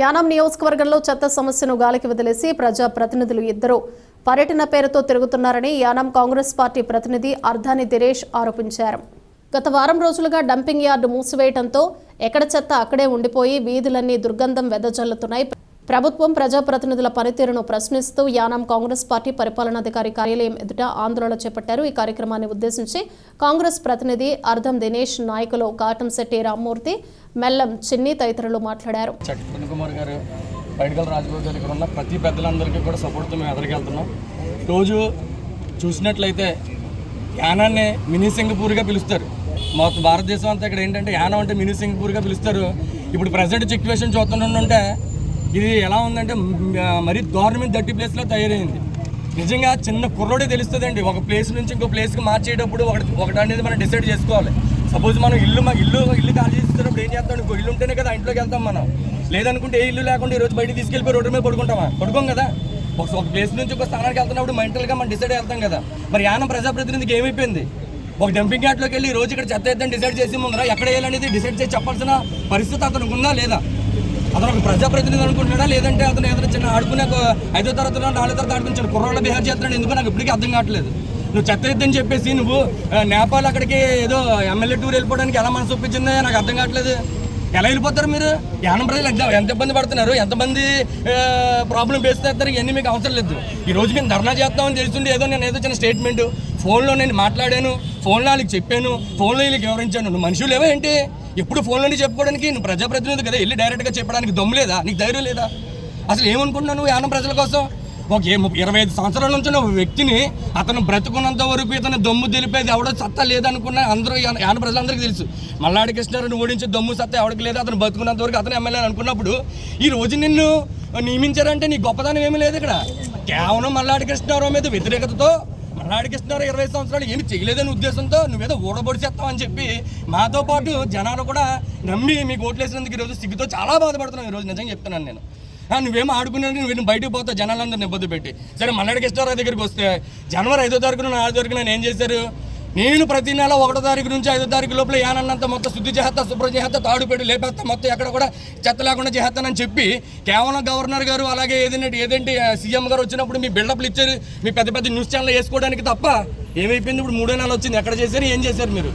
యానాం నియోజకవర్గంలో చెత్త సమస్యను గాలికి వదిలేసి ప్రజా ప్రతినిధులు ఇద్దరు పర్యటన పేరుతో తిరుగుతున్నారని యానాం కాంగ్రెస్ పార్టీ ప్రతినిధి అర్ధాని దినేష్ ఆరోపించారు. గత వారం రోజులుగా డంపింగ్ యార్డు మూసివేయడంతో ఎక్కడ చెత్త అక్కడే ఉండిపోయి వీధులన్నీ దుర్గంధం వెదజల్లుతున్నాయి. ప్రభుత్వం ప్రజాప్రతినిధుల పనితీరును ప్రశ్నిస్తూ యానాం కాంగ్రెస్ పార్టీ పరిపాలనాధికారి కార్యాలయం ఎదుట ఆందోళన చేపట్టారు. ఈ కార్యక్రమాన్ని ఉద్దేశించి కాంగ్రెస్ ప్రతినిధి అర్ధం దినేష్ నాయకులు కాటంశెట్టి రామ్మూర్తి మెల్లం చిన్ని తదితరులు మాట్లాడారు. గారు ఇక్కడ ఉన్న ప్రతి పెద్దలందరికీ కూడా సపోర్ట్తో మేము రోజు చూసినట్లయితే యానాన్ని మినీ సింగపూర్గా పిలుస్తారు. మొత్తం భారతదేశం అంతా ఇక్కడ ఏంటంటే యానం అంటే మినీ సింగపూర్గా పిలుస్తారు. ఇప్పుడు ప్రజెంట్ సిచ్యువేషన్ చూస్తుంటే ఇది ఎలా ఉందంటే మరి మరీ గవర్నమెంట్ దట్టి ప్లేస్లో తయారైంది. నిజంగా చిన్న కుర్రోడే తెలుస్తుందండి. ఒక ప్లేస్ నుంచి ఇంకో ప్లేస్కి మార్చేటప్పుడు ఒకటి ఒకటి అనేది మనం డిసైడ్ చేసుకోవాలి. సపోజ్ మనం ఇల్లు మా ఇల్లు ఇల్లు ఖాళీ చేస్తున్నప్పుడు ఏం చేస్తాం ఇంకో ఇల్లు ఉంటేనే కదా ఇంట్లోకి వెళ్తాం మనం. లేదనుకుంటే ఏ ఇల్లు లేకుండా ఈ రోజు బయటికి తీసుకెళ్ళిపోయి రోడ్డు మీద పడుకుంటామా? పడుకోం కదా. ఒక ఒక ప్లేస్ నుంచి ఒక స్థానానికి వెళ్తున్నప్పుడు మెంటల్గా మనం డిసైడ్ వెళ్తాం కదా. మరి యానం ప్రజాప్రతినిధికి ఏమైపోయింది? ఒక డంపింగ్ యార్డ్లోకి వెళ్ళి ఈ రోజు ఇక్కడ చెత్త ఎత్దని డిసైడ్ చేసి ముందర ఎక్కడ వేయాలనేది డిసైడ్ చేసి చెప్పాల్సిన పరిస్థితి అతనికి ఉందా లేదా? అతను ఒక ప్రజాప్రతినిధి అనుకుంటున్నాడా? లేదంటే అతను ఏదైనా చిన్న ఆడుకునే ఒక ఐదో తరగతి నాలుగో తరగతి ఆడుకుని చిన్న కుర్రోళ్ళ బిహేవ్ చేస్తున్నాడు. ఎందుకు నాకు ఇప్పటికీ అర్థం కావట్లేదు. నువ్వు చెత్త ఎద్దని చెప్పేసి నువ్వు నేపాల్ అక్కడికి ఏదో ఎమ్మెల్యే టూర్ వెళ్ళిపోవడానికి ఎలా మనసు ఒప్పించిందో నాకు అర్థం కావట్లేదు. ఎలా వెళ్ళిపోతారు మీరు? యానం ప్రజలు ఎంత ఎంత ఇబ్బంది పడుతున్నారు? ఎంతమంది ప్రాబ్లం ఫేస్ చేస్తారు? ఇవన్నీ మీకు అవసరం లేదు. ఈ రోజు మేము ధర్నా చేస్తామని తెలుస్తుండే ఏదో నేను ఏదో చిన్న స్టేట్మెంట్ ఫోన్లో నేను మాట్లాడాను ఫోన్లో వాళ్ళకి చెప్పాను ఫోన్లో వీళ్ళకి వివరించాను. నువ్వు మనుషులు ఏవో ఏంటి? ఎప్పుడు ఫోన్లోనే చెప్పుకోవడానికి నువ్వు ప్రజాప్రతినిధి కదా వెళ్ళి డైరెక్ట్గా చెప్పడానికి దమ్ము లేదా? నీకు ధైర్యం లేదా? అసలు ఏమనుకుంటున్నావు నువ్వు యానం ప్రజల కోసం? ఒక ఇరవై ఐదు సంవత్సరాల నుంచి ఉన్న ఒక వ్యక్తిని అతను బ్రతుకున్నంత వరకు ఇతను దమ్ము తెలిపేది ఎవడో సత్తా లేదనుకున్న అందరూ యాన ప్రజలందరికీ తెలుసు. మల్లాడి కృష్ణారావు ఓడించే దమ్ము సత్తా ఎవడికి లేదు అతను బ్రతుకున్నంత వరకు అతను ఎమ్మెల్యే అనుకున్నప్పుడు ఈ రోజు నిన్ను నియమించారంటే నీ గొప్పదనం ఏమీ లేదు ఇక్కడ. కేవలం మల్లాడి కృష్ణారావు మీద వ్యతిరేకతతో మల్లాడి ఇరవై సంవత్సరాలు ఏమి చేయలేదని ఉద్దేశంతో నువ్వేదో ఊడబొడిచేస్తావు అని చెప్పి మాతో పాటు జనాలు కూడా నమ్మి మీకు ఓట్లేసినందుకు ఈరోజు సిగ్గుతో చాలా బాధపడుతున్నావు. ఈరోజు నిజంగా చెప్తున్నాను నేను. నువ్వేం నువ్వేమో ఆడుకున్నాను నువ్వు బయటకు పోతావు జనాలందరిని ఇబ్బంది పెట్టి. సరే మల్లాడి ఇష్టారా దగ్గరికి వస్తే జనవరి ఐదో తారీఖున నాలుగు తారీఖున నేను ఏం చేశారు? నేను ప్రతి నెల ఒకటో తారీఖు నుంచి ఐదో తారీఖు లోపల యానన్నంత మొత్తం శుద్ధి చేస్తా శుభ్రం చేస్తా తాడుపేడు లేపేస్తా మొత్తం ఎక్కడ కూడా చెత్త లేకుండా చేస్తానని చెప్పి కేవలం గవర్నర్ గారు అలాగే ఏదైనా ఏదంటే సీఎం గారు వచ్చినప్పుడు మీ బిల్డప్లు ఇచ్చారు మీ పెద్ద పెద్ద న్యూస్ ఛానల్ వేసుకోవడానికి తప్ప ఏమైపోయింది? ఇప్పుడు మూడో నెల వచ్చింది ఎక్కడ చేశారు ఏం చేశారు మీరు?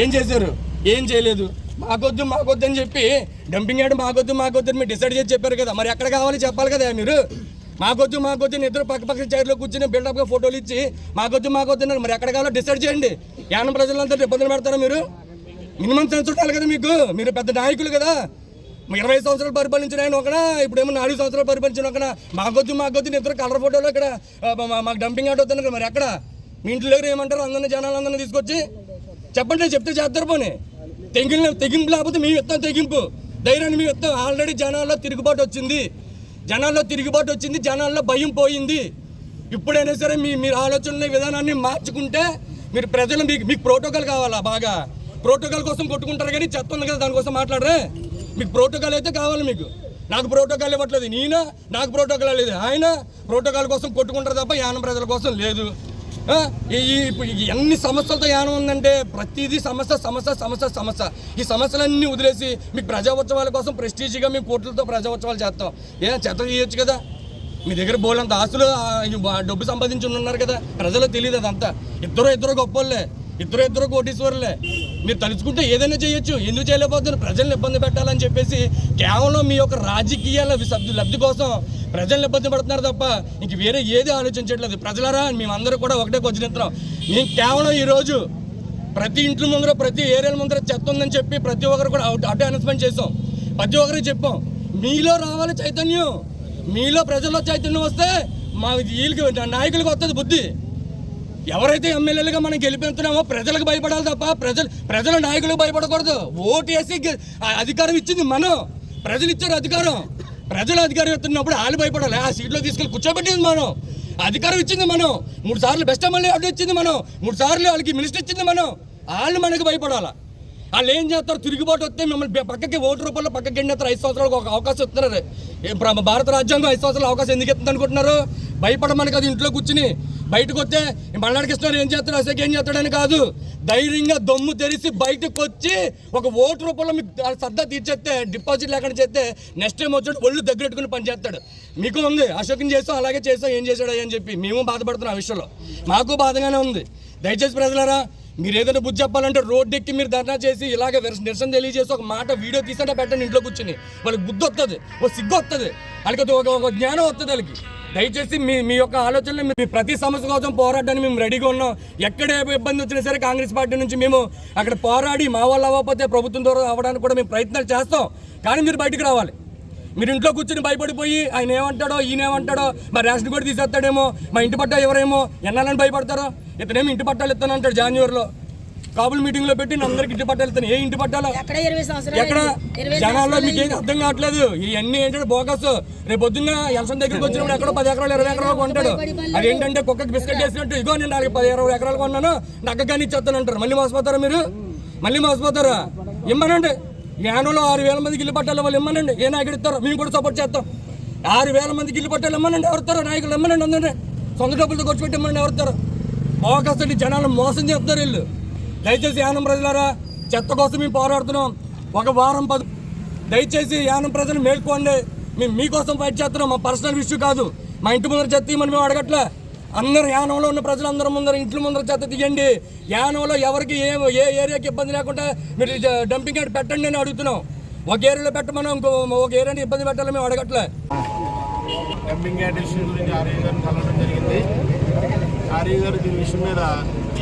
ఏం చేశారు? ఏం చేయలేదు. మాకొద్దు మాకొద్దు అని చెప్పి డంపింగ్ యార్డ్ మాకొద్దు మాకొద్దు అని మీరు డిసైడ్ చేసి చెప్పారు కదా. మరి ఎక్కడ కావాలి చెప్పాలి కదా మీరు? మాకొద్దు మాకొద్దు ఇద్దరు పక్క పక్క చైర్లో కూర్చుని బిల్డప్గా ఫోటోలు ఇచ్చి మాకొద్దు మాకొద్దు మరి ఎక్కడ కావాలో డిసైడ్ చేయండి. యానం ప్రజలంతా ఇబ్బందులు పెడతారా మీరు? మినిమం సెన్స్ ఉండాలి కదా మీకు. మీరు పెద్ద నాయకులు కదా. ఇరవై సంవత్సరాలు పరిపాలించిన ఆయన ఒకనా? ఇప్పుడేమో నాలుగు సంవత్సరాలు పరిపాలించిన ఒకనా? మాకొద్దు మాకొద్దు ఇద్దరు కలర్ ఫోటోలు ఇక్కడ మాకు డంపింగ్ యార్డ్ వద్దన్నారు మరి ఎక్కడ? మీ ఇంటి దగ్గర ఏమంటారు? అందరిని జనాలందరినీ తీసుకొచ్చి చెప్పండి చెప్తే చేస్తారు పోనీ. తెగిలిన తెగింపు లేకపోతే మీ ఇస్తాం తెగింపు. ధైర్యాన్ని మీ ఇస్తాం. ఆల్రెడీ జనాల్లో తిరుగుబాటు వచ్చింది. జనాల్లో తిరుగుబాటు వచ్చింది జనాల్లో భయం పోయింది. ఇప్పుడైనా సరే మీ మీరు ఆలోచన విధానాన్ని మార్చుకుంటే మీరు ప్రజలు మీకు మీకు ప్రోటోకాల్ కావాలా బాగా? ప్రోటోకాల్ కోసం కొట్టుకుంటారు కానీ చెత్త ఉంది కదా దానికోసం మాట్లాడరే? మీకు ప్రోటోకాల్ అయితే కావాలి మీకు. నాకు ప్రోటోకాల్ ఇవ్వట్లేదు. నేను? నాకు ప్రోటోకాల్ లేదు. ఆయన ప్రోటోకాల్ కోసం కొట్టుకుంటారు తప్ప యానం ప్రజల కోసం లేదు. ఇప్పుడు ఈ ఎన్ని సమస్యలతో యానం ఉందంటే ప్రతిదీ సమస్య సమస్య సమస్య సమస్య. ఈ సమస్యలన్నీ వదిలేసి మీకు ప్రజా ఉత్సవాల కోసం ప్రెస్టీజ్గా మేము కోట్లతో ప్రజా ఉత్సవాలు చేస్తాం. ఏ చెత్త చేయొచ్చు కదా? మీ దగ్గర బోలంత ఆస్తులు డబ్బు సంపాదించి ఉన్నారు కదా? ప్రజలకు తెలియదు అదంతా. ఇద్దరు ఇద్దరు గొప్పోళ్ళే. ఇద్దరు ఇద్దరు కోటీశ్వరులే. మీరు తలుచుకుంటే ఏదైనా చేయొచ్చు. ఎందుకు చేయలేకపోతున్నారు? ప్రజలను ఇబ్బంది పెట్టాలని చెప్పేసి కేవలం మీ యొక్క రాజకీయాల లబ్ధి లబ్ధి కోసం ప్రజలను ఇబ్బంది పడుతున్నారు తప్ప ఇంక వేరే ఏది ఆలోచించట్లేదు. ప్రజలరా మేమందరూ కూడా ఒకటే కొంచెం మేము కేవలం ఈరోజు ప్రతి ఇంట్లో ముందర ప్రతి ఏరియాల ముందర చెత్త ఉందని చెప్పి ప్రతి ఒక్కరు కూడా అవుట్ అడ్డు అనౌన్స్మెంట్ చేసాం. ప్రతి ఒక్కరికి చెప్పాం. మీలో రావాలి చైతన్యం. మీలో ప్రజల్లో చైతన్యం వస్తే మా వీళ్ళకి నాయకులకు వస్తుంది బుద్ధి. ఎవరైతే ఎమ్మెల్యేలుగా మనం గెలిపిస్తున్నామో ప్రజలకు భయపడాలి తప్ప ప్రజలు ప్రజల నాయకులకు భయపడకూడదు. ఓటు వేసి అధికారం ఇచ్చింది మనం. ప్రజలు ఇచ్చారు అధికారం. ప్రజలు అధికారం ఇస్తున్నప్పుడు వాళ్ళు భయపడాలి. ఆ సీట్లో తీసుకెళ్ళి కూర్చోబెట్టింది మనం. అధికారం ఇచ్చింది మనం. మూడు సార్లు బెస్ట్ ఎమ్మెల్యే అడ్డు ఇచ్చింది మనం. మూడు సార్లు వాళ్ళకి మినిస్టర్ ఇచ్చింది మనం. వాళ్ళు మనకు భయపడాలా. వాళ్ళు ఏం చేస్తారు? తిరుగుబాటు వస్తే మిమ్మల్ని పక్కకి ఓటు రూపంలో పక్కకి ఎండేస్తారు ఐదు సంవత్సరాలకు ఒక అవకాశం ఇస్తున్నారు. భారత రాజ్యాంగం ఐదు సంవత్సరాలు అవకాశం ఎందుకు ఇస్తుంది అనుకుంటున్నారు భయపడమని కాదు ఇంట్లో కూర్చుని బయటకు వస్తే మల్లాడికిస్తున్నారు ఏం చేస్తాడు అసలు ఏం చేస్తాడని కాదు. ధైర్యంగా దమ్ము తెరిచి బయటకు వచ్చి ఒక ఓటు రూపంలో మీకు సర్దా తీర్చేస్తే డిపాజిట్ లేకుండా చేస్తే నెక్స్ట్ టైం వచ్చాడు ఒళ్ళు దగ్గరెట్టుకుని పనిచేస్తాడు మీకు ఉంది అశోకం చేస్తాం అలాగే చేస్తాం ఏం చేశాడు అని చెప్పి మేము బాధపడుతున్నాం ఆ విషయంలో. మాకు బాధగానే ఉంది. దయచేసి ప్రజలారా మీరు ఏదైనా బుద్ధి చెప్పాలంటే రోడ్డు ఎక్కి మీరు ధర్నా చేసి ఇలాగ నిరసన తెలియజేసి ఒక మాట వీడియో తీసంటే పెట్టండి ఇంట్లో కూర్చుని. వాళ్ళకి బుద్ధి వస్తుంది ఒక సిగ్గు వస్తుంది వాళ్ళకి ఒక జ్ఞానం వస్తుంది వాళ్ళకి. దయచేసి మీ మీ యొక్క ఆలోచనలు మీ ప్రతి సమస్య కోసం పోరాడడానికి మేము రెడీగా ఉన్నాం. ఎక్కడ ఇబ్బంది వచ్చినా సరే కాంగ్రెస్ పార్టీ నుంచి మేము అక్కడ పోరాడి మా వాళ్ళు అవ్వకపోతే ప్రభుత్వం ద్వారా అవ్వడానికి కూడా మేము ప్రయత్నాలు చేస్తాం. కానీ మీరు బయటికి రావాలి. మీరు ఇంట్లో కూర్చొని భయపడిపోయి ఆయన ఏమంటాడో ఈయన ఏమంటాడో మా రేషన్ కూడా తీసేస్తాడేమో మా ఇంటి పట్టా ఎవరేమో ఎన్నాలని భయపడతారో? ఇతనేమో ఇంటి పట్టాలు ఇస్తానంటాడు జాన్యువరిలో. కాబుల్ మీటింగ్లో పెట్టి నేను అందరికి ఇంటి పట్టాలు ఇస్తాను. ఏ ఇంటి పట్టాలో? ఎక్కడ? జనాల్లో మీకు ఏం అర్థం కావట్లేదు. ఇవన్నీ ఏంటంటే బోగస్ రేపు పొద్దున్న ఎలక్షన్ దగ్గరికి వచ్చినప్పుడు ఎక్కడో పది ఎకరాలు ఇరవై ఎకరాలు కొంటాడు. అదేంటంటే కుక్కకి బిస్కెట్ వేసినట్టు. ఇగో నేను నాలుగు పది ఇరవై ఎకరాలు కొన్నాను. నాకు కానీ ఇచ్చేస్తాను అంటారు. మళ్ళీ మోసపోతారా మీరు? మళ్ళీ మోసపోతారా? ఇమ్మనండి. యానంలో ఆరు వేల మందికి ఇల్లు పట్టాలి వాళ్ళు ఇమ్మనండి. ఏ నాయకుడు ఇస్తారో? మేము కూడా సపోర్ట్ చేస్తాం. ఆరు వేల మందికి ఇల్లు పట్టాలి ఇమ్మనండి. ఎవరుతారో నాయకులు ఇమ్మనండి అందరినీ. సొంత డబ్బులతో ఖర్చు పెట్టి ఇమ్మనండి ఎవరుతారు అంటే జనాలను మోసం చేస్తారు వీళ్ళు. దయచేసి యానం ప్రజలారా చెత్త కోసం మేము పోరాడుతున్నాం. ఒక వారం పది దయచేసి యానం ప్రజలు మేల్కోండి. మేము మీకోసం ఫైట్ చేస్తున్నాం. మా పర్సనల్ ఇష్యూ కాదు. మా ఇంటి ముందర చెత్త ఇవ్వమని మేము అడగట్లే. అందరు యానంలో ఉన్న ప్రజలందరూ ముందర ఇంట్లో ముందర చెత్త తీయండి. యానంలో ఎవరికి ఏ ఏ ఏరియాకి ఇబ్బంది లేకుండా మీరు డంపింగ్ యార్డ్ పెట్టండి అని అడుగుతున్నాం. ఒక ఏరియాలో పెట్టమని ఇంకో ఒక ఏరియాని ఇబ్బంది పెట్టాలని మేము అడగట్లే. డంపింగ్ యార్డ్ ఇష్యూ గురించి ఆర్య గారిని కలవడం జరిగింది. ఆర్య గారు దీని విషయం మీద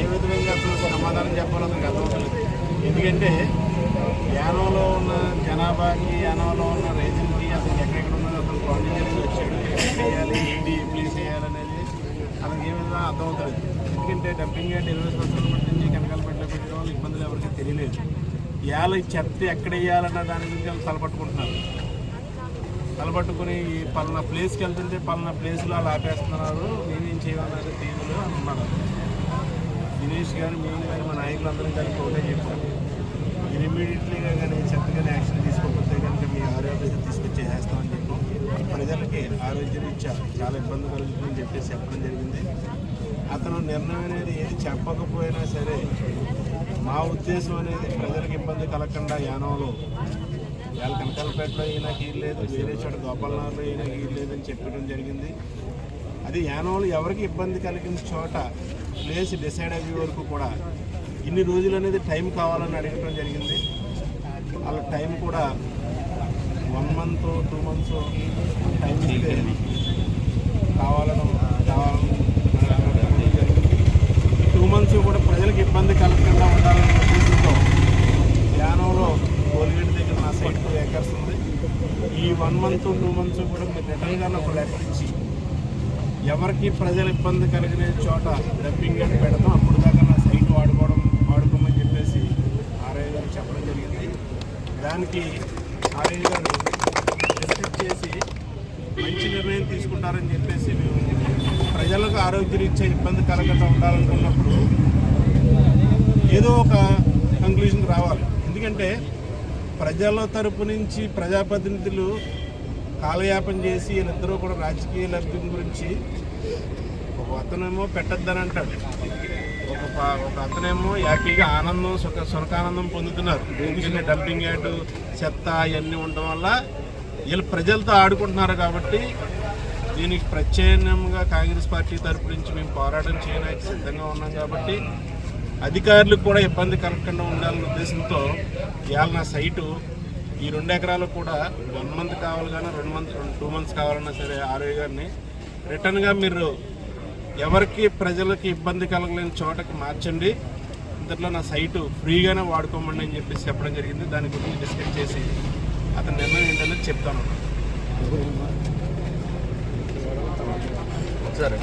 ఏ విధంగా అసలు సమాధానం చెప్పాలో అతనికి అర్థమవుతలేదు ఎందుకంటే యానంలో ఉన్న జనాభాకి యానంలో ఉన్న రైతులకి అసలు ఎక్కడెక్కడ ఉన్నది అసలు పాండిచేరికి వచ్చాడు ఎక్కడ చేయాలి ఏంటి ప్లేస్ చేయాలనేది అతనికి ఏ విధంగా అర్థమవుతలేదు ఎందుకంటే డంపింగ్ యార్డ్ ఇరవై సంవత్సరాల మట్టి నుంచి కనకాలపేటలో పెట్టిన వాళ్ళు ఇబ్బందులు ఎవరికీ తెలియలేదు. ఇవాళ చెత్త ఎక్కడ వేయాలన్న దాని గురించి వాళ్ళు తలపట్టుకుంటున్నారు. తలపట్టుకుని ఈ పలానా ప్లేస్కి వెళ్తుంటే పలానా ప్లేస్లో అలా ఆపేస్తున్నారు. నేనేం చేయమన్నారు టీవీలో అని దినేష్ గారు మేము కానీ మా నాయకులు అందరం కలిపి ఒకటే చెప్పాము మీరు ఇమీడియట్లీగా కానీ చక్కగానే యాక్షన్ తీసుకోకపోతే కనుక మీ ఆరోగ్యం తీసుకొచ్చి చేస్తామని చెప్పాం ప్రజలకి ఆరోగ్య రీత్యా చాలా ఇబ్బంది కలుగుతుందని చెప్పేసి చెప్పడం జరిగింది. అతను నిర్ణయం అనేది ఏది చెప్పకపోయినా సరే మా ఉద్దేశం అనేది ప్రజలకు ఇబ్బంది కలగకుండా యానంలో వాళ్ళ కనకాలపేటలో అయినా హీల్ లేదు వేరే చోట గోపాలనగర్లో అయినా హీల్ లేదని చెప్పడం జరిగింది. అది యానంలో ఎవరికి ఇబ్బంది కలిగిన చోట ప్లేస్ డిసైడ్ అయ్యే వరకు కూడా ఇన్ని రోజులు అనేది టైం కావాలని అడగడం జరిగింది. వాళ్ళ టైం కూడా one month two months time ఇస్తే కావాలను కావాలని జరిగింది టూ మంత్స్ కూడా ప్రజలకు ఇబ్బంది కలగకుండా ఉండాలనే ఉద్దేశంతో యానంలో కోల్గేట్ దగ్గర నా సైడ్ టూ ఏకర్స్ ఉంది. ఈ వన్ మంత్ టూ మంత్స్ కూడా మీరు రిటర్న్గా ఒక లెటర్ ఇచ్చి ఎవరికి ప్రజలు ఇబ్బంది కలిగిన చోట డబ్బింగ్ అని పెడతాం అప్పుడు దాకా నా సైట్ వాడుకోవడం వాడుకోమని చెప్పేసి ఆర్ఐ గారు చెప్పడం జరిగింది. దానికి ఆర్ఐ గారు డిస్కస్ చేసి మంచి నిర్ణయం తీసుకుంటారని చెప్పేసి మేము ప్రజలకు ఆరోగ్యరీత్యా ఇబ్బంది కలగకుండా ఉండాలనుకున్నప్పుడు ఏదో ఒక కంక్లూజన్కి రావాలి. ఎందుకంటే ప్రజల తరపు నుంచి ప్రజాప్రతినిధులు కాలయాపన చేసి వీళ్ళిద్దరూ కూడా రాజకీయ లబ్ధి గురించి ఒక అతనేమో పెట్టద్దని అంటాడు. ఒక ఒక అతనేమో హ్యాపీగా ఆనందం సుఖ సుఖానందం పొందుతున్నారు. ఎందుకంటే డంపింగ్ యార్డు చెత్త ఇవన్నీ ఉండడం వల్ల వీళ్ళు ప్రజలతో ఆడుకుంటున్నారు కాబట్టి దీనికి ప్రత్యామ్నాయంగా కాంగ్రెస్ పార్టీ తరపు నుంచి మేము పోరాటం చేయడానికి సిద్ధంగా ఉన్నాం కాబట్టి అధికారులకు కూడా ఇబ్బంది కలగకుండా ఉండాలనే ఉద్దేశంతో ఇవాళ నా సైటు ఈ రెండు ఎకరాలు కూడా వన్ మంత్ కావాలి కానీ రెండు మంత్ టూ మంత్స్ కావాలన్నా సరే ఆర్ఐ గారిని రిటర్న్గా మీరు ఎవరికి ప్రజలకి ఇబ్బంది కలగలేని చోటకి మార్చండి. ఇంతలో నా సైటు ఫ్రీగానే వాడుకోమండి అని చెప్పేసి చెప్పడం జరిగింది. దాని గురించి డిస్కస్ చేసి అతని నిర్ణయం ఏంటనేది చెప్తాను. సరే.